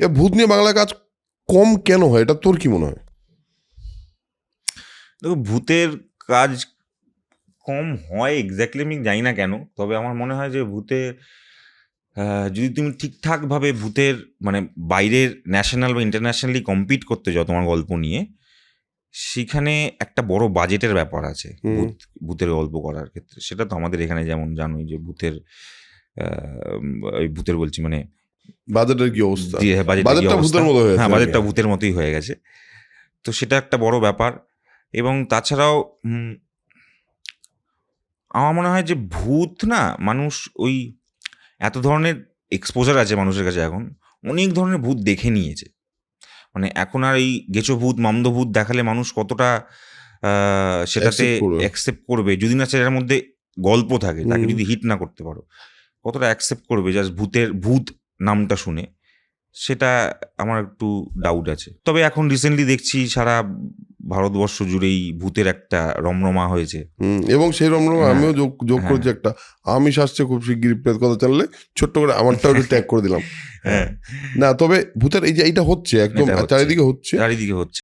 এ ভূত নিয়ে বাংলা কাজ কম কেন হয়? এটা তোর কি মনে হয়? দেখো ভূতের কাজ কম হয় এক্স্যাক্টলি আমি জানি না কেন তবে আমার মনে হয় যে ভূতের যদি তুমি ঠিকঠাকভাবে ভূতের মানে বাইরের ন্যাশনাল বা ইন্টারন্যাশনালি কম্পিট করতে যাও তোমার গল্প নিয়ে সেখানে একটা বড় বাজেটের ব্যাপার আছে ভূত ভূতের গল্প করার ক্ষেত্রে। সেটা তো আমাদের এখানে যেমন জানোই যে ভূতের ওই ভূতের বলছি মানে বাজেটের কি অবস্থা? যে বাজেটের কি বাজেটটা ভূতের মতো হয়ে হ্যাঁ বাজেটটা ভূতের মতোই হয়ে গেছে। তো সেটা একটা বড় ব্যাপার। এবং তাছাড়াও আমার মনে হয় যে ভূত না মানুষ ওই এত ধরনের এক্সপোজার আছে মানুষের কাছে এখন অনেক ধরনের ভূত দেখে নিয়েছে। মানে এখন আর এই গেছো ভূত মামদ ভূত দেখালে মানুষ কতটা আহ, সেটাতে অ্যাকসেপ্ট করবে। যদি না সেটার মধ্যে গল্প থাকে তাকে যদি হিট না করতে পারো কতটা অ্যাকসেপ্ট করবে? জাস্ট ভূতের ভূত নামটা শুনে সেটা আমার একটু ডাউট আছে। তবে এখন রিসেন্টলি দেখছি সারা ভারতবর্ষ জুড়েই ভূতের একটা রমরমা হয়েছে। এবং সেই রকম হ্যাঁ, আমিও যোগ যোগ করছি করেছি একটা। আমি আসছে খুব শিগগিরই প্রেত কথা চাললে ছোট্ট করে আমারটাও একটু ট্যাগ করে দিলাম। হ্যাঁ। না তবে ভূতের এই যে এইটা হচ্ছে একদম চারিদিকে হচ্ছে। চারিদিকে হচ্ছে।